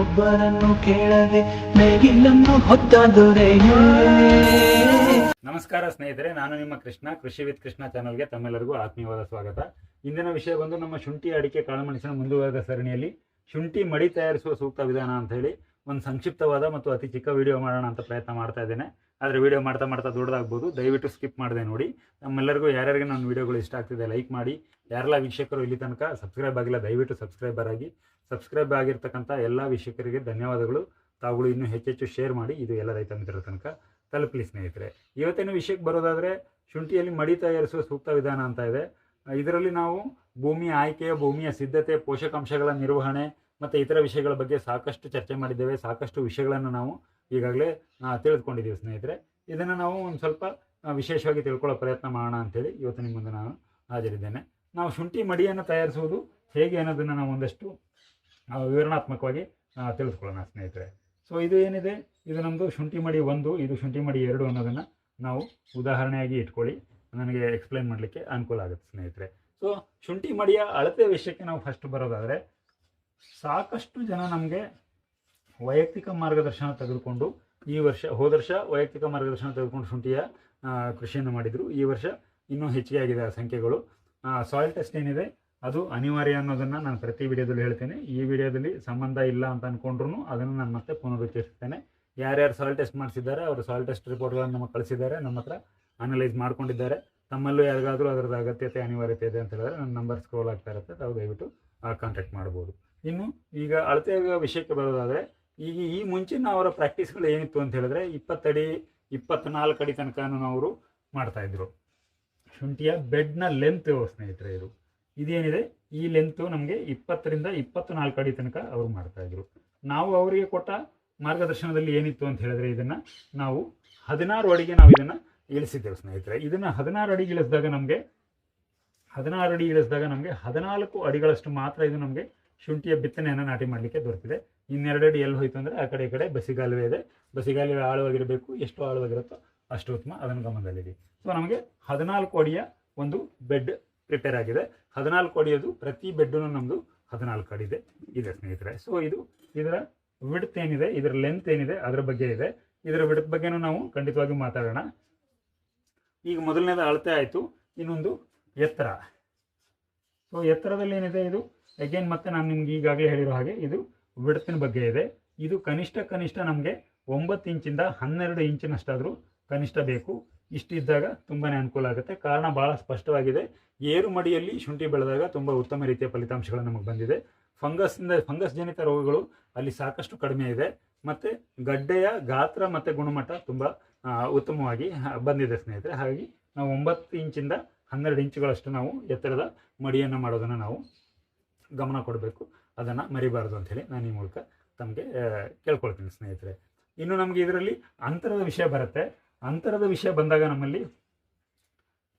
ಒಬ್ಬರನ್ನು ಕೇಳದೆ ಮೇಗಿಲ್ಲನ್ನು ಹೊತ್ತ ನಮಸ್ಕಾರ ಸ್ನೇಹಿತರೆ, ನಾನು ನಿಮ್ಮ ಕೃಷ್ಣ, ಕೃಷಿ ವಿತ್ ಕೃಷ್ಣ ಚಾನಲ್ಗೆ ತಮ್ಮೆಲ್ಲರಿಗೂ ಆತ್ಮೀಯವಾದ ಸ್ವಾಗತ. ಇಂದಿನ ವಿಷಯ ಬಂದು ನಮ್ಮ ಶುಂಠಿ ಅಡಿಕೆ ಕಾಳುಮೆಣಸಿನ ಮುಂದುವರೆದ ಸರಣಿಯಲ್ಲಿ ಶುಂಠಿ ಮಡಿ ತಯಾರಿಸುವ ಸೂಕ್ತ ವಿಧಾನ ಅಂತ ಹೇಳಿ ಒಂದು ಸಂಕ್ಷಿಪ್ತವಾದ ಮತ್ತು ಅತಿ ಚಿಕ್ಕ ವಿಡಿಯೋ ಮಾಡೋಣ ಅಂತ ಪ್ರಯತ್ನ ಮಾಡ್ತಾ ಇದ್ದೇನೆ. ಆದರೆ ವಿಡಿಯೋ ಮಾಡ್ತಾ ಮಾಡ್ತಾ ದೊಡ್ಡದಾಗ್ಬೋದು. ದಯವಿಟ್ಟು ಸ್ಕಿಪ್ ಮಾಡಿದೆ ನೋಡಿ. ನಮ್ಮೆಲ್ಲರಿಗೂ ಯಾರ್ಯಾರಿಗೆ ನನ್ನ ವಿಡಿಯೋಗಳು ಇಷ್ಟ ಆಗ್ತಿದೆ ಲೈಕ್ ಮಾಡಿ. ಯಾರೆಲ್ಲ ವೀಕ್ಷಕರು ಇಲ್ಲಿ ತನಕ ಸಬ್ಸ್ಕ್ರೈಬ್ ಆಗಿಲ್ಲ, ದಯವಿಟ್ಟು ಸಬ್ಸ್ಕ್ರೈಬರ್ ಆಗಿ. ಸಬ್ಸ್ಕ್ರೈಬ್ ಆಗಿರ್ತಕ್ಕಂಥ ಎಲ್ಲ ವೀಕ್ಷಕರಿಗೆ ಧನ್ಯವಾದಗಳು. ತಾವುಗಳು ಇನ್ನೂ ಹೆಚ್ಚೆಚ್ಚು ಶೇರ್ ಮಾಡಿ. ಇದು ಎಲ್ಲ ರೈತ ಮಿತ್ರರ ತನಕ ತಲುಪಲಿ ಸ್ನೇಹಿತರೆ. ಇವತ್ತಿನ ವಿಷಯಕ್ಕೆ ಬರೋದಾದರೆ, ಶುಂಠಿಯಲ್ಲಿ ಮಡಿ ತಯಾರಿಸುವ ಸೂಕ್ತ ವಿಧಾನ ಅಂತ ಇದೆ. ಇದರಲ್ಲಿ ನಾವು ಭೂಮಿಯ ಆಯ್ಕೆಯ ಭೂಮಿಯ ಸಿದ್ಧತೆ, ಪೋಷಕಾಂಶಗಳ ನಿರ್ವಹಣೆ ಮತ್ತು ಇತರ ವಿಷಯಗಳ ಬಗ್ಗೆ ಸಾಕಷ್ಟು ಚರ್ಚೆ ಮಾಡಿದ್ದೇವೆ, ಸಾಕಷ್ಟು ವಿಷಯಗಳನ್ನು ನಾವು ಈಗಾಗಲೇ ತಿಳಿದುಕೊಂಡಿದ್ದೀವಿ ಸ್ನೇಹಿತರೆ. ಇದನ್ನು ನಾವು ಒಂದು ಸ್ವಲ್ಪ ವಿಶೇಷವಾಗಿ ತಿಳ್ಕೊಳ್ಳೋ ಪ್ರಯತ್ನ ಮಾಡೋಣ ಅಂತೇಳಿ ಇವತ್ತು ನಿಮ್ಮ ಮುಂದೆ ನಾನು ಹಾಜರಿದ್ದೇನೆ. ನಾವು ಶುಂಠಿ ಮಡಿಯನ್ನು ತಯಾರಿಸುವುದು ಹೇಗೆ ಅನ್ನೋದನ್ನು ನಾವು ಒಂದಷ್ಟು ವಿವರಣಾತ್ಮಕವಾಗಿ ತಿಳಿಸ್ಕೊಳ್ಳೋಣ ಸ್ನೇಹಿತರೆ. ಸೊ ಇದು ಏನಿದೆ? ಇದು ನಮ್ಮದು ಶುಂಠಿ ಮಡಿ ಒಂದು, ಇದು ಶುಂಠಿ ಮಡಿ ಎರಡು ಅನ್ನೋದನ್ನು ನಾವು ಉದಾಹರಣೆಯಾಗಿ ಇಟ್ಕೊಳ್ಳಿ. ನನಗೆ ಎಕ್ಸ್ಪ್ಲೈನ್ ಮಾಡಲಿಕ್ಕೆ ಅನುಕೂಲ ಆಗುತ್ತೆ ಸ್ನೇಹಿತರೆ. ಸೊ ಶುಂಠಿ ಮಡಿಯ ಅಳತೆ ವಿಷಯಕ್ಕೆ ನಾವು ಫಸ್ಟ್ ಬರೋದಾದರೆ ಸಾಕಷ್ಟು ಜನ ನಮಗೆ ವೈಯಕ್ತಿಕ ಮಾರ್ಗದರ್ಶನ ತೆಗೆದುಕೊಂಡು ಈ ವರ್ಷ, ಹೋದ ವರ್ಷ ವೈಯಕ್ತಿಕ ಮಾರ್ಗದರ್ಶನ ತೆಗೆದುಕೊಂಡು ಶುಂಠಿಯ ಕೃಷಿಯನ್ನು ಮಾಡಿದರು. ಈ ವರ್ಷ ಇನ್ನೂ ಹೆಚ್ಚಿಗೆ ಆಗಿದೆ ಆ ಸಂಖ್ಯೆಗಳು. ಸಾಯಿಲ್ ಟೆಸ್ಟ್ ಏನಿದೆ, ಅದು ಅನಿವಾರ್ಯ ಅನ್ನೋದನ್ನು ನಾನು ಪ್ರತಿ ವಿಡಿಯೋದಲ್ಲಿ ಹೇಳ್ತೇನೆ. ಈ ವಿಡಿಯೋದಲ್ಲಿ ಸಂಬಂಧ ಇಲ್ಲ ಅಂತ ಅಂದ್ಕೊಂಡ್ರು ಅದನ್ನು ನಾನು ಮತ್ತೆ ಪುನರುಚ್ಚರಿಸ್ತೇನೆ. ಯಾರ್ಯಾರು ಸಾಯಿಲ್ ಟೆಸ್ಟ್ ಮಾಡಿಸಿದ್ದಾರೆ, ಅವರು ಸಾಯಿಲ್ ಟೆಸ್ಟ್ ರಿಪೋರ್ಟ್ಗಳನ್ನು ನಮಗೆ ಕಳಿಸಿದ್ದಾರೆ, ನಮ್ಮ ಹತ್ರ ಅನಲೈಸ್ ಮಾಡ್ಕೊಂಡಿದ್ದಾರೆ. ತಮ್ಮಲ್ಲೂ ಯಾರಿಗಾದರೂ ಅದರದ ಅಗತ್ಯತೆ, ಅನಿವಾರ್ಯತೆ ಇದೆ ಅಂತ ಹೇಳಿದ್ರೆ ನನ್ನ ನಂಬರ್ ಸ್ಕ್ರೋಲ್ ಆಗ್ತಾ ಇರುತ್ತೆ. ತಾವು ದಯವಿಟ್ಟು ಕಾಂಟ್ಯಾಕ್ಟ್ ಮಾಡ್ಬೋದು. ಇನ್ನು ಈಗ ಅಳತೆ ವಿಷಯಕ್ಕೆ ಬರೋದಾದರೆ, ಈಗ ಈ ಮುಂಚಿನ ಅವರ ಪ್ರಾಕ್ಟೀಸ್ಗಳು ಏನಿತ್ತು ಅಂತ ಹೇಳಿದ್ರೆ, ಇಪ್ಪತ್ತಡಿ, ಇಪ್ಪತ್ನಾಲ್ಕು ಅಡಿ ತನಕನೂ ಅವರು ಮಾಡ್ತಾಯಿದ್ರು ಶುಂಠಿಯ ಬೆಡ್ನ ಲೆಂತ್ ಸ್ನೇಹಿತರೆ ಇದು. ಇದೇನಿದೆ? ಈ ಲೆಂತು ನಮಗೆ ಇಪ್ಪತ್ತರಿಂದ ಇಪ್ಪತ್ನಾಲ್ಕು ಅಡಿ ತನಕ ಅವರು ಮಾಡ್ತಾಯಿದ್ರು ನಾವು ಅವರಿಗೆ ಕೊಟ್ಟ ಮಾರ್ಗದರ್ಶನದಲ್ಲಿ ಏನಿತ್ತು ಅಂತ ಹೇಳಿದ್ರೆ, ಇದನ್ನು ನಾವು ಹದಿನಾರು ಅಡಿಗೆ ನಾವು ಇದನ್ನು ಇಳಿಸಿದ್ದೇವೆ ಸ್ನೇಹಿತರೆ. ಇದನ್ನು ಹದಿನಾರು ಅಡಿ ಇಳಿಸಿದಾಗ ನಮಗೆ, ಹದಿನಾರು ಅಡಿ ಇಳಿಸಿದಾಗ ನಮಗೆ ಹದಿನಾಲ್ಕು ಅಡಿಗಳಷ್ಟು ಮಾತ್ರ ಇದು ನಮಗೆ ಶುಂಠಿಯ ಬಿತ್ತನೆಯನ್ನು ನಾಟಿ ಮಾಡಲಿಕ್ಕೆ ದೊರೆತಿದೆ. ಇನ್ನೆರಡು ಅಡಿ ಎಲ್ಲಿ ಹೋಯ್ತು ಅಂದರೆ ಆ ಕಡೆ ಈ ಕಡೆ ಬಸಿಗಾಲುವೆ ಇದೆ. ಬಸಿಗಾಲುವೆ ಆಳವಾಗಿರಬೇಕು, ಎಷ್ಟು ಆಳವಾಗಿರುತ್ತೋ ಅಷ್ಟು ಉತ್ತಮ ಅದನ್ನು ಗಮನದಲ್ಲಿಡಿ. ಸೊ ನಮಗೆ ಹದಿನಾಲ್ಕು ಅಡಿಯ ಒಂದು ಬೆಡ್ ಪ್ರಿಪೇರ್ ಆಗಿದೆ. ಹದಿನಾಲ್ಕು ಅಡಿಯದು ಪ್ರತಿ ಬೆಡ್ಡು ನಮ್ಮದು ಹದಿನಾಲ್ಕು ಅಡಿ ಇದೆ ಇದೆ ಸ್ನೇಹಿತರೆ. ಸೊ ಇದು ಇದರ ವಿಡ್ತ್ ಏನಿದೆ, ಇದರ ಲೆಂತ್ ಏನಿದೆ, ಅದರ ಬಗ್ಗೆ ಇದೆ. ಇದರ ವಿಡ್ತ್ ಬಗ್ಗೆನೂ ನಾವು ಖಂಡಿತವಾಗಿ ಮಾತಾಡೋಣ. ಈಗ ಮೊದಲನೇದು ಅಳತೆ ಆಯಿತು, ಇನ್ನೊಂದು ಎತ್ತರ. ಸೊ ಎತ್ತರದಲ್ಲಿ ಏನಿದೆ ಇದು? ಅಗೇನ್ ಮತ್ತೆ ನಾನು ನಿಮ್ಗೆ ಈಗಾಗಲೇ ಹೇಳಿರೋ ಹಾಗೆ ಇದು ವಿಡ್ತಿನ ಬಗ್ಗೆ ಇದೆ. ಇದು ಕನಿಷ್ಠ ಕನಿಷ್ಠ ನಮಗೆ ಒಂಬತ್ತು ಇಂಚಿಂದ ಹನ್ನೆರಡು ಇಂಚಿನಷ್ಟಾದರೂ ಕನಿಷ್ಠ ಬೇಕು. ಇಷ್ಟಿದ್ದಾಗ ತುಂಬಾ ಅನುಕೂಲ ಆಗುತ್ತೆ. ಕಾರಣ ಭಾಳ ಸ್ಪಷ್ಟವಾಗಿದೆ. ಏರು ಮಡಿಯಲ್ಲಿ ಶುಂಠಿ ಬೆಳೆದಾಗ ತುಂಬ ಉತ್ತಮ ರೀತಿಯ ಫಲಿತಾಂಶಗಳು ನಮಗೆ ಬಂದಿದೆ. ಫಂಗಸ್ನಿಂದ ಫಂಗಸ್ ಜನಿತ ರೋಗಗಳು ಅಲ್ಲಿ ಸಾಕಷ್ಟು ಕಡಿಮೆ ಇದೆ. ಮತ್ತು ಗಡ್ಡೆಯ ಗಾತ್ರ ಮತ್ತು ಗುಣಮಟ್ಟ ತುಂಬ ಉತ್ತಮವಾಗಿ ಬಂದಿದೆ ಸ್ನೇಹಿತರೆ. ಹಾಗಾಗಿ ನಾವು ಒಂಬತ್ತು ಇಂಚಿಂದ ಹನ್ನೆರಡು ಇಂಚುಗಳಷ್ಟು ನಾವು ಎತ್ತರದ ಮಡಿಯನ್ನು ಮಾಡೋದನ್ನು ನಾವು ಗಮನ ಕೊಡಬೇಕು. ಅದನ್ನು ಮರಿಬಾರ್ದು ಅಂಥೇಳಿ ನಾನು ಈ ಮೂಲಕ ತಮಗೆ ಕೇಳ್ಕೊಳ್ತೀನಿ ಸ್ನೇಹಿತರೆ. ಇನ್ನು ನಮಗೆ ಇದರಲ್ಲಿ ಅಂತರದ ವಿಷಯ ಬರುತ್ತೆ. ಅಂತರದ ವಿಷಯ ಬಂದಾಗ ನಮ್ಮಲ್ಲಿ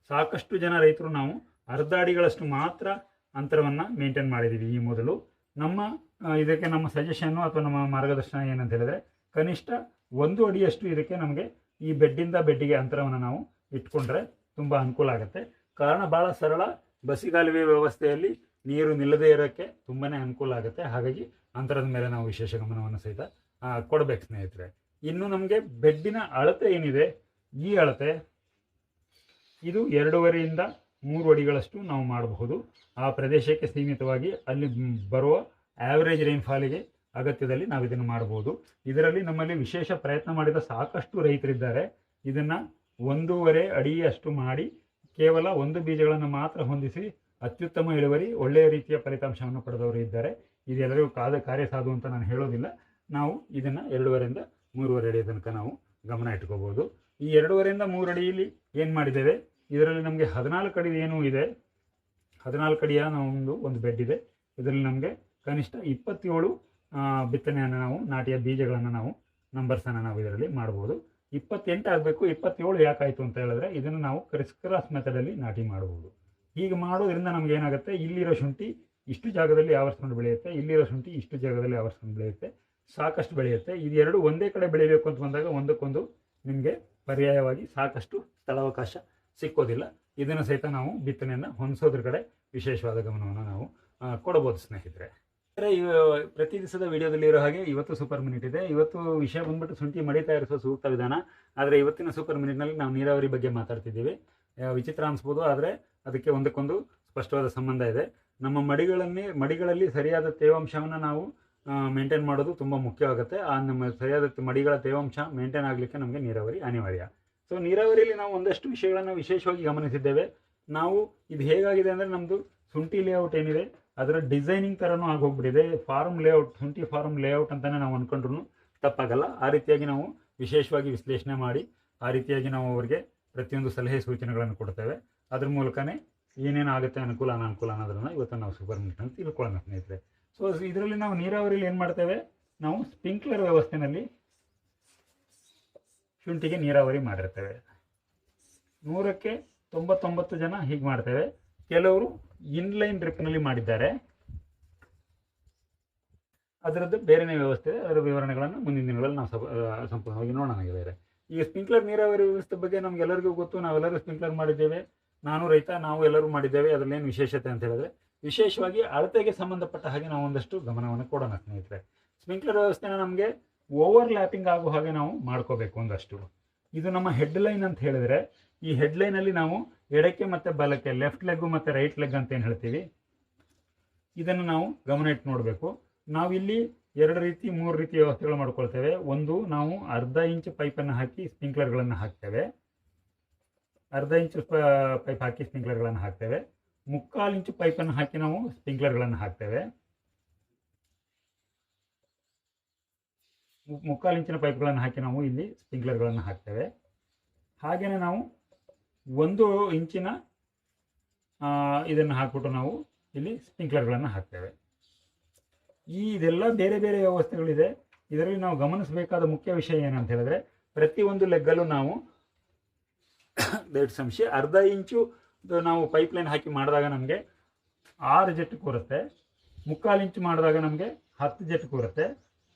ಸಾಕಷ್ಟು ಜನ ರೈತರು ನಾವು ಅರ್ಧ ಅಡಿಗಳಷ್ಟು ಮಾತ್ರ ಅಂತರವನ್ನು ಮೇಂಟೈನ್ ಮಾಡಿದ್ದೀವಿ ಈ ಮೊದಲು. ನಮ್ಮ ಇದಕ್ಕೆ ನಮ್ಮ ಸಜೆಷನ್ನು ಅಥವಾ ನಮ್ಮ ಮಾರ್ಗದರ್ಶನ ಏನಂತ ಹೇಳಿದ್ರೆ ಕನಿಷ್ಠ ಒಂದು ಅಡಿಯಷ್ಟು ಇದಕ್ಕೆ ನಮಗೆ ಈ ಬೆಡ್ಡಿಂದ ಬೆಡ್ಡಿಗೆ ಅಂತರವನ್ನು ನಾವು ಇಟ್ಕೊಂಡ್ರೆ ತುಂಬ ಅನುಕೂಲ ಆಗುತ್ತೆ. ಕಾರಣ ಭಾಳ ಸರಳ. ಬಸಿಗಾಲುವೆ ವ್ಯವಸ್ಥೆಯಲ್ಲಿ ನೀರು ನಿಲ್ಲದೇ ಇರೋಕ್ಕೆ ತುಂಬಾ ಅನುಕೂಲ ಆಗುತ್ತೆ. ಹಾಗಾಗಿ ಅಂತರದ ಮೇಲೆ ನಾವು ವಿಶೇಷ ಗಮನವನ್ನು ಸಹಿತ ಕೊಡಬೇಕು ಸ್ನೇಹಿತರೆ. ಇನ್ನು ನಮಗೆ ಬೆಡ್ಡಿನ ಅಳತೆ ಏನಿದೆ? ಈ ಅಳತೆ, ಇದು ಎರಡೂವರೆಯಿಂದ ಮೂರು ಅಡಿಗಳಷ್ಟು ನಾವು ಮಾಡಬಹುದು. ಆ ಪ್ರದೇಶಕ್ಕೆ ಸೀಮಿತವಾಗಿ ಅಲ್ಲಿ ಬರುವ ಆ್ಯಾವ್ರೇಜ್ ರೈನ್ಫಾಲಿಗೆ ಅಗತ್ಯದಲ್ಲಿ ನಾವು ಇದನ್ನು ಮಾಡಬಹುದು. ಇದರಲ್ಲಿ ನಮ್ಮಲ್ಲಿ ವಿಶೇಷ ಪ್ರಯತ್ನ ಮಾಡಿದ ಸಾಕಷ್ಟು ರೈತರಿದ್ದಾರೆ. ಇದನ್ನು ಒಂದೂವರೆ ಅಡಿಯಷ್ಟು ಮಾಡಿ ಕೇವಲ ಒಂದು ಬೀಜಗಳನ್ನು ಮಾತ್ರ ಹೊಂದಿಸಿ ಅತ್ಯುತ್ತಮ ಇಳುವರಿ, ಒಳ್ಳೆಯ ರೀತಿಯ ಫಲಿತಾಂಶವನ್ನು ಪಡೆದವರು ಇದ್ದಾರೆ. ಇದೆಲ್ಲರಿಗೂ ಕಾದ ಕಾರ್ಯ ಸಾಧು ಅಂತ ನಾನು ಹೇಳೋದಿಲ್ಲ. ನಾವು ಇದನ್ನು ಎರಡೂವರೆಯಿಂದ ಮೂರುವರೆ ಅಡಿ ತನಕ ನಾವು ಗಮನ ಇಟ್ಕೋಬೋದು. ಈ ಎರಡೂವರೆಯಿಂದ ಮೂರು ಅಡಿಯಲ್ಲಿ ಏನು ಮಾಡಿದ್ದೇವೆ? ಇದರಲ್ಲಿ ನಮಗೆ ಹದಿನಾಲ್ಕು ಅಡಿ ಏನೂ ಇದೆ. ಹದಿನಾಲ್ಕು ಅಡಿಯ ಒಂದು ಒಂದು ಬೆಡ್ ಇದೆ. ಇದರಲ್ಲಿ ನಮಗೆ ಕನಿಷ್ಠ ಇಪ್ಪತ್ತೇಳು ಬಿತ್ತನೆಯನ್ನು ನಾವು, ನಾಟಿಯ ಬೀಜಗಳನ್ನು ನಾವು ನಂಬರ್ಸನ್ನು ನಾವು ಇದರಲ್ಲಿ ಮಾಡ್ಬೋದು. ಇಪ್ಪತ್ತೆಂಟು ಆಗಬೇಕು, ಇಪ್ಪತ್ತೇಳು ಯಾಕಾಯಿತು ಅಂತ ಹೇಳಿದ್ರೆ ಇದನ್ನು ನಾವು ಕ್ರಿಸ್ ಕ್ರಾಸ್ ಮೆಥಡಲ್ಲಿ ನಾಟಿ ಮಾಡಬಹುದು. ಹೀಗೆ ಮಾಡೋದ್ರಿಂದ ನಮ್ಗೆ ಏನಾಗುತ್ತೆ? ಇಲ್ಲಿರೋ ಶುಂಠಿ ಇಷ್ಟು ಜಾಗದಲ್ಲಿ ಆವರಿಸ್ಕೊಂಡು ಬೆಳೆಯುತ್ತೆ? ಇಲ್ಲಿರೋ ಶುಂಠಿ ಇಷ್ಟು ಜಾಗದಲ್ಲಿ ಆವರಿಸ್ಕೊಂಡು ಬೆಳೆಯುತ್ತೆ? ಸಾಕಷ್ಟು ಬೆಳೆಯುತ್ತೆ. ಇದು ಎರಡು ಒಂದೇ ಕಡೆ ಬೆಳಿಬೇಕು ಅಂತ ಬಂದಾಗ ಒಂದಕ್ಕೊಂದು ನಿಮಗೆ ಪರ್ಯಾಯವಾಗಿ ಸಾಕಷ್ಟು ಸ್ಥಳಾವಕಾಶ ಸಿಕ್ಕೋದಿಲ್ಲ. ಇದನ್ನು ಸಹಿತ ನಾವು ಬಿತ್ತನೆಯನ್ನು ಹೊಂದಿಸೋದ್ರ ಕಡೆ ವಿಶೇಷವಾದ ಗಮನವನ್ನು ನಾವು ಕೊಡಬಹುದು ಸ್ನೇಹಿತರೆ. ಪ್ರತಿ ದಿವಸದ ವಿಡಿಯೋದಲ್ಲಿ ಇರೋ ಹಾಗೆ ಇವತ್ತು ಸೂಪರ್ ಮಿನಿಟ್ ಇದೆ. ಇವತ್ತು ವಿಷಯ ಬಂದ್ಬಿಟ್ಟು ಶುಂಠಿ ಮಡಿ ತಯಾರಿಸುವ ಸೂಕ್ತ ವಿಧಾನ. ಆದರೆ ಇವತ್ತಿನ ಸೂಪರ್ ಮಿನಿಟ್ನಲ್ಲಿ ನಾವು ನೀರಾವರಿ ಬಗ್ಗೆ ಮಾತಾಡ್ತಿದ್ದೀವಿ. ವಿಚಿತ್ರ ಅನಿಸ್ಬೋದು, ಆದರೆ ಅದಕ್ಕೆ ಒಂದಕ್ಕೊಂದು ಸ್ಪಷ್ಟವಾದ ಸಂಬಂಧ ಇದೆ. ನಮ್ಮ ಮಡಿಗಳನ್ನೇ, ಮಡಿಗಳಲ್ಲಿ ಸರಿಯಾದ ತೇವಾಂಶವನ್ನು ನಾವು ಮೇಂಟೈನ್ ಮಾಡೋದು ತುಂಬ ಮುಖ್ಯವಾಗುತ್ತೆ. ಆ, ನಮ್ಮ ಸರಿಯಾದ ಮಡಿಗಳ ತೇವಾಂಶ ಮೇಂಟೈನ್ ಆಗಲಿಕ್ಕೆ ನಮಗೆ ನೀರಾವರಿ ಅನಿವಾರ್ಯ. ಸೊ ನೀರಾವರಿಯಲ್ಲಿ ನಾವು ಒಂದಷ್ಟು ವಿಷಯಗಳನ್ನು ವಿಶೇಷವಾಗಿ ಗಮನಿಸಿದ್ದೇವೆ. ನಾವು ಇದು ಹೇಗಾಗಿದೆ ಅಂದರೆ ನಮ್ಮದು ಶುಂಠಿ ಲೇಔಟ್ ಏನಿದೆ? ಅದರ ಡಿಸೈನಿಂಗ್ ಥರನೂ ಆಗೋಗ್ಬಿಟ್ಟಿದೆ. ಫಾರ್ಮ್ ಲೇಔಟ್ ಶುಂಠಿ ಫಾರ್ಮ್ ಲೇಔಟ್ ಅಂತಲೇ ನಾವು ಅಂದ್ಕೊಂಡ್ರು ತಪ್ಪಾಗಲ್ಲ. ಆ ರೀತಿಯಾಗಿ ನಾವು ವಿಶೇಷವಾಗಿ ವಿಶ್ಲೇಷಣೆ ಮಾಡಿ ಆ ರೀತಿಯಾಗಿ ನಾವು ಅವರಿಗೆ ಪ್ರತಿಯೊಂದು ಸಲಹೆ ಸೂಚನೆಗಳನ್ನು ಕೊಡ್ತೇವೆ. ಅದ್ರ ಮೂಲಕನೇ ಏನೇನು ಆಗುತ್ತೆ ಅನುಕೂಲ, ಅನಾನುಕೂಲ ಅನ್ನೋದನ್ನು ಇವತ್ತು ನಾವು ಸೂಪರ್ ಅಂತ ತಿಳ್ಕೊಳ್ಳೋಣ ಸ್ನೇಹಿತರೆ. ಸೊ ಇದರಲ್ಲಿ ನಾವು ನೀರಾವರಿಲಿ ಏನು ಮಾಡ್ತೇವೆ? ನಾವು ಸ್ಪ್ರಿಂಕ್ಲರ್ ವ್ಯವಸ್ಥೆನಲ್ಲಿ ಶುಂಠಿಗೆ ನೀರಾವರಿ ಮಾಡಿರ್ತೇವೆ. ನೂರಕ್ಕೆ ತೊಂಬತ್ತೊಂಬತ್ತು ಜನ ಹೀಗೆ ಮಾಡ್ತೇವೆ. ಕೆಲವರು ಇನ್ಲೈನ್ ಡ್ರಿಪ್ನಲ್ಲಿ ಮಾಡಿದ್ದಾರೆ. ಅದರದ್ದು ಬೇರೆನೇ ವ್ಯವಸ್ಥೆ ಇದೆ. ಅದರ ವಿವರಣೆಗಳನ್ನು ಮುಂದಿನ ದಿನಗಳಲ್ಲಿ ನಾವು ಸಪ- ಸಂಪೂರ್ಣವಾಗಿ ನೋಡೋಣ ಬೇರೆ ಈಗ ಸ್ಪ್ರಿಂಕ್ಲರ್ ನೀರಾವರಿ ವ್ಯವಸ್ಥೆ ಬಗ್ಗೆ ನಮಗೆಲ್ಲರಿಗೂ ಗೊತ್ತು. ನಾವೆಲ್ಲರೂ ಸ್ಪ್ರಿಂಕ್ಲರ್ ಮಾಡಿದ್ದೇವೆ. ನಾನು ರೈತ, ನಾವು ಎಲ್ಲರೂ ಮಾಡಿದ್ದೇವೆ. ಅದರಲ್ಲೇನು ವಿಶೇಷತೆ ಅಂತ ಹೇಳಿದ್ರೆ, ವಿಶೇಷವಾಗಿ ಅಳತೆಗೆ ಸಂಬಂಧಪಟ್ಟ ಹಾಗೆ ನಾವು ಒಂದಷ್ಟು ಗಮನವನ್ನು ಕೊಡೋಣ ಸ್ನೇಹಿತರೆ. ಸ್ಪ್ರಿಂಕ್ಲರ್ ವ್ಯವಸ್ಥೆನ ನಮಗೆ ಓವರ್ ಲ್ಯಾಪಿಂಗ್ ಆಗೋ ಹಾಗೆ ನಾವು ಮಾಡ್ಕೋಬೇಕು ಒಂದಷ್ಟು. ಇದು ನಮ್ಮ ಹೆಡ್ ಲೈನ್ ಅಂತ ಹೇಳಿದ್ರೆ, ಈ ಹೆಡ್ ಲೈನಲ್ಲಿ ನಾವು ಎಡಕ್ಕೆ ಮತ್ತು ಬಲಕ್ಕೆ ಲೆಫ್ಟ್ ಲೆಗ್ ಮತ್ತು ರೈಟ್ ಲೆಗ್ ಅಂತ ಏನು ಹೇಳ್ತೀವಿ? ಇದನ್ನು ನಾವು ಗಮನ ಇಟ್ಟು ನೋಡಬೇಕು ನಾವಿಲ್ಲಿ ಎರಡು ರೀತಿ, ಮೂರು ರೀತಿ ವ್ಯವಸ್ಥೆಗಳು ಮಾಡ್ಕೊಳ್ತೇವೆ. ಒಂದು, ನಾವು ಅರ್ಧ ಇಂಚ್ ಪೈಪನ್ನು ಹಾಕಿ ಸ್ಪ್ರಿಂಕ್ಲರ್ಗಳನ್ನು ಹಾಕ್ತೇವೆ. ಅರ್ಧ ಇಂಚು ಪೈಪ್ ಹಾಕಿ ಸ್ಪ್ರಿಂಕ್ಲರ್ಗಳನ್ನು ಹಾಕ್ತೇವೆ. ಮುಕ್ಕಾಲು ಇಂಚು ಪೈಪನ್ನು ಹಾಕಿ ನಾವು ಸ್ಪ್ರಿಂಕ್ಲರ್ಗಳನ್ನು ಹಾಕ್ತೇವೆ. ಮುಕ್ಕಾಲು ಇಂಚಿನ ಪೈಪ್ಗಳನ್ನು ಹಾಕಿ ನಾವು ಇಲ್ಲಿ ಸ್ಪ್ರಿಂಕ್ಲರ್ಗಳನ್ನು ಹಾಕ್ತೇವೆ. ಹಾಗೆಯೇ ನಾವು ಒಂದು ಇಂಚಿನ ಇದನ್ನು ಹಾಕ್ಬಿಟ್ಟು ನಾವು ಇಲ್ಲಿ ಸ್ಪ್ರಿಂಕ್ಲರ್ಗಳನ್ನು ಹಾಕ್ತೇವೆ. ಈ ಇದೆಲ್ಲ ಬೇರೆ ಬೇರೆ ವ್ಯವಸ್ಥೆಗಳಿದೆ. ಇದರಲ್ಲಿ ನಾವು ಗಮನಿಸಬೇಕಾದ ಮುಖ್ಯ ವಿಷಯ ಏನಂತ ಹೇಳಿದ್ರೆ ಪ್ರತಿಯೊಂದು ಲೆಗ್ಗಲ್ಲೂ ನಾವು ದಟ್ ಸಂಶಯ, ಅರ್ಧ ಇಂಚು ನಾವು ಪೈಪ್ಲೈನ್ ಹಾಕಿ ಮಾಡಿದಾಗ ನಮಗೆ ಆರು ಜೆಟ್ ಕೂರುತ್ತೆ. ಮುಕ್ಕಾಲು ಇಂಚು ಮಾಡಿದಾಗ ನಮಗೆ ಹತ್ತು ಜೆಟ್ ಕೂರುತ್ತೆ.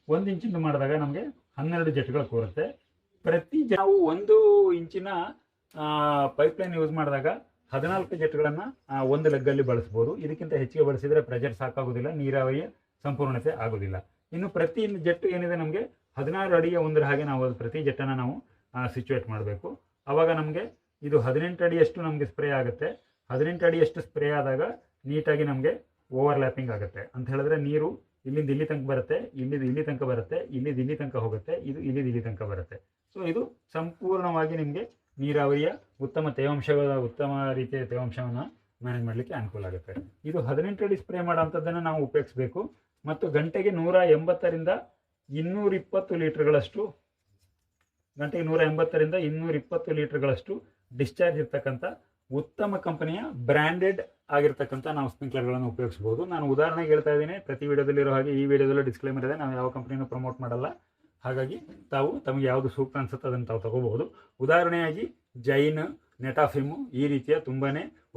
ಒಂದು ಇಂಚಿನ ಮಾಡಿದಾಗ ನಮಗೆ ಹನ್ನೆರಡು ಜೆಟ್ಗಳು ಕೂರುತ್ತೆ. ಪ್ರತಿ ಜ- ನಾವು ಒಂದು ಇಂಚಿನ ಪೈಪ್ಲೈನ್ ಯೂಸ್ ಮಾಡಿದಾಗ ಹದಿನಾಲ್ಕು ಜೆಟ್ಗಳನ್ನು ಒಂದು ಲೆಗ್ಗಲ್ಲಿ ಬಳಸ್ಬೋದು. ಇದಕ್ಕಿಂತ ಹೆಚ್ಚಿಗೆ ಬಳಸಿದರೆ ಪ್ರೆಜರ್ ಸಾಕಾಗೋದಿಲ್ಲ ನೀರಾವರಿಯ ಸಂಪೂರ್ಣತೆ ಆಗೋದಿಲ್ಲ ಇನ್ನು ಪ್ರತಿ ಜೆಟ್ಟು ಏನಿದೆ ನಮಗೆ ಹದಿನಾರು ಅಡಿಯ ಒಂದರ ಹಾಗೆ ನಾವು ಪ್ರತಿ ಜೆಟ್ಟನ್ನು ನಾವು ಸಿಚುವೇಟ್ ಮಾಡಬೇಕು. ಆವಾಗ ನಮಗೆ ಇದು ಹದಿನೆಂಟು ಅಡಿಯಷ್ಟು ನಮಗೆ ಸ್ಪ್ರೇ ಆಗುತ್ತೆ. ಹದಿನೆಂಟು ಅಡಿಯಷ್ಟು ಸ್ಪ್ರೇ ಆದಾಗ ನೀಟಾಗಿ ನಮಗೆ ಓವರ್ಲ್ಯಾಪಿಂಗ್ ಆಗುತ್ತೆ. ಅಂತ ಹೇಳಿದ್ರೆ ನೀರು ಇಲ್ಲಿಂದ ಇಲ್ಲಿ ತನಕ ಬರುತ್ತೆ, ಇಲ್ಲಿಂದ ಇಲ್ಲಿ ತನಕ ಬರುತ್ತೆ, ಇಲ್ಲಿಂದ ಇಲ್ಲಿ ತನಕ ಹೋಗುತ್ತೆ, ಇದು ಇಲ್ಲಿಂದ ಇಲ್ಲಿ ತನಕ ಬರುತ್ತೆ. ಸೊ ಇದು ಸಂಪೂರ್ಣವಾಗಿ ನಿಮಗೆ ನೀರಾವರಿಯ ಉತ್ತಮ ತೇವಾಂಶಗಳ ಉತ್ತಮ ರೀತಿಯ ತೇವಾಂಶವನ್ನು ಮ್ಯಾನೇಜ್ ಮಾಡಲಿಕ್ಕೆ ಅನುಕೂಲ ಆಗುತ್ತೆ. ಇದು ಹದಿನೆಂಟು ಅಡಿ ಸ್ಪ್ರೇ ಮಾಡೋಂಥದ್ದನ್ನು ನಾವು ಉಪಯೋಗಿಸಬೇಕು. ಮತ್ತು ಗಂಟೆಗೆ ನೂರ ಎಂಬತ್ತರಿಂದ ಇನ್ನೂರ ಇಪ್ಪತ್ತು ಲೀಟರ್ಗಳಷ್ಟು, ಗಂಟೆಗೆ ನೂರ ಎಂಬತ್ತರಿಂದ ಇನ್ನೂರ ಇಪ್ಪತ್ತು ಲೀಟರ್ಗಳಷ್ಟು ಡಿಸ್ಚಾರ್ಜ್ ಇರ್ತಕ್ಕಂಥ ಉತ್ತಮ ಕಂಪನಿಯ ಬ್ರ್ಯಾಂಡೆಡ್ ಆಗಿರ್ತಕ್ಕಂಥ ನಾವು ಸ್ಪ್ರಿಂಕ್ಲರ್ಗಳನ್ನು ಉಪಯೋಗಿಸ್ಬೋದು ನಾನು ಉದಾಹರಣೆಗೆ ಹೇಳ್ತಾ ಇದ್ದೀನಿ, ಪ್ರತಿ ವಿಡಿಯೋದಲ್ಲಿರೋ ಹಾಗೆ ಈ ವಿಡಿಯೋದಲ್ಲೂ ಡಿಸ್ಕ್ಲೇಮರ್ ಇದೆ. ನಾವು ಯಾವ ಕಂಪ್ನಿನೂ ಪ್ರಮೋಟ್ ಮಾಡಲ್ಲ. ಹಾಗಾಗಿ ತಾವು ತಮಗೆ ಯಾವುದು ಸೂಕ್ತ ಅನಿಸುತ್ತೆ ಅದನ್ನು ತಾವು ತಗೋಬಹುದು. ಉದಾಹರಣೆಯಾಗಿ ಜೈನ್, ನೆಟಾಫಿಮು ಈ ರೀತಿಯ ತುಂಬಾ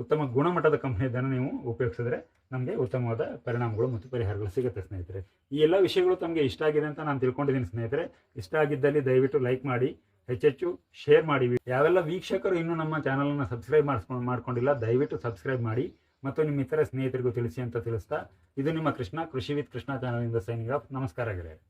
ಉತ್ತಮ ಗುಣಮಟ್ಟದ ಕಂಪ್ನಿಯದನ್ನು ನೀವು ಉಪಯೋಗಿಸಿದ್ರೆ ನಮಗೆ ಉತ್ತಮವಾದ ಪರಿಣಾಮಗಳು ಮತ್ತು ಪರಿಹಾರಗಳು ಸಿಗುತ್ತೆ ಸ್ನೇಹಿತರೆ. ಈ ಎಲ್ಲ ವಿಷಯಗಳು ತಮಗೆ ಇಷ್ಟ ಆಗಿದೆ ಅಂತ ನಾನು ತಿಳ್ಕೊಂಡಿದ್ದೀನಿ ಸ್ನೇಹಿತರೆ. ಇಷ್ಟ ಆಗಿದ್ದಲ್ಲಿ ದಯವಿಟ್ಟು ಲೈಕ್ ಮಾಡಿ. ಹೆಚ್ಚೆಚ್ಚು ಶೇರ್ ಮಾಡಿ ಯಾವೆಲ್ಲ ವೀಕ್ಷಕರು ಇನ್ನೂ ನಮ್ಮ ಚಾನಲನ್ನು ಸಬ್ಸ್ಕ್ರೈಬ್ ಮಾಡಿಸ್ಕೊಂಡು ಮಾಡ್ಕೊಂಡಿಲ್ಲ, ದಯವಿಟ್ಟು ಸಬ್ಸ್ಕ್ರೈಬ್ ಮಾಡಿ ಮತ್ತು ನಿಮ್ಮ ಇತರ ಸ್ನೇಹಿತರಿಗೂ ತಿಳಿಸಿ ಅಂತ ತಿಳಿಸ್ತಾ, ಇದು ನಿಮ್ಮ ಕೃಷ್ಣ ಕೃಷಿ ವಿತ್ ಕೃಷ್ಣ ಚಾನಲಿಂದ ಸೈನಿಂಗ್ ಆಫ್ ನಮಸ್ಕಾರ ಗೆಳೆಯರೆ.